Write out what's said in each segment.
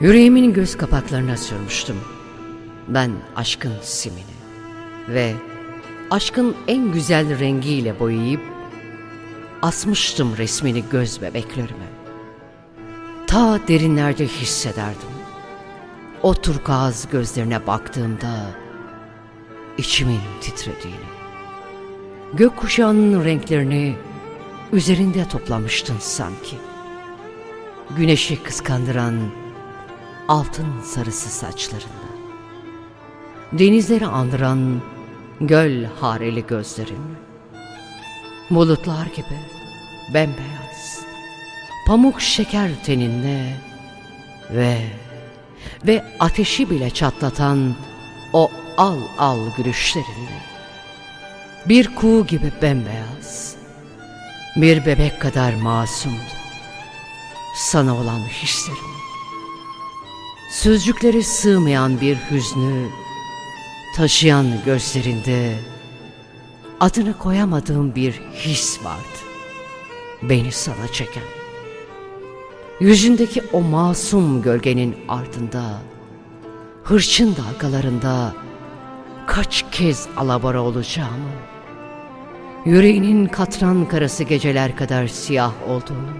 Yüreğimin göz kapaklarına sürmüştüm. Ben aşkın simini ve aşkın en güzel rengiyle boyayıp asmıştım resmini göz bebeklerime. Ta derinlerde hissederdim. O turkuaz gözlerine baktığımda içimin titrediğini. Gökkuşağının renklerini üzerinde toplamıştın sanki. Güneşi kıskandıran altın sarısı saçlarında. Denizleri andıran göl hareli gözlerin. Bulutlar gibi bembeyaz. Pamuk şeker teninle ve ve ateşi bile çatlatan o al al gülüşlerinle. Bir kuğu gibi bembeyaz. Bir bebek kadar masumdu. Sana olan hislerim. Sözcükleri sığmayan bir hüznü taşıyan gözlerinde adını koyamadığım bir his vardı. Beni sana çeken. Yüzündeki o masum gölgenin ardında, hırçın dalgalarında kaç kez alabora olacağımı, yüreğinin katran karası geceler kadar siyah olduğunu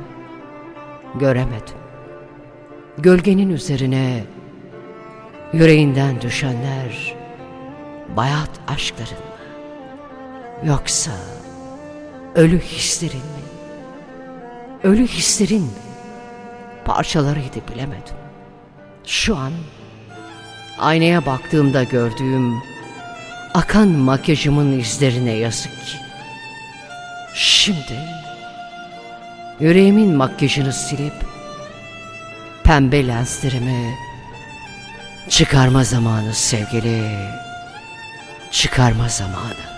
göremedim. Gölgenin üzerine yüreğinden düşenler bayat aşkların mı? Yoksa ölü hislerin mi? Ölü hislerin mi? Parçalarıydı bilemedim. Şu an aynaya baktığımda gördüğüm akan makyajımın izlerine yazık ki. Şimdi yüreğimin makyajını silip pembe lenslerimi çıkarma zamanı sevgili çıkarma zamanı.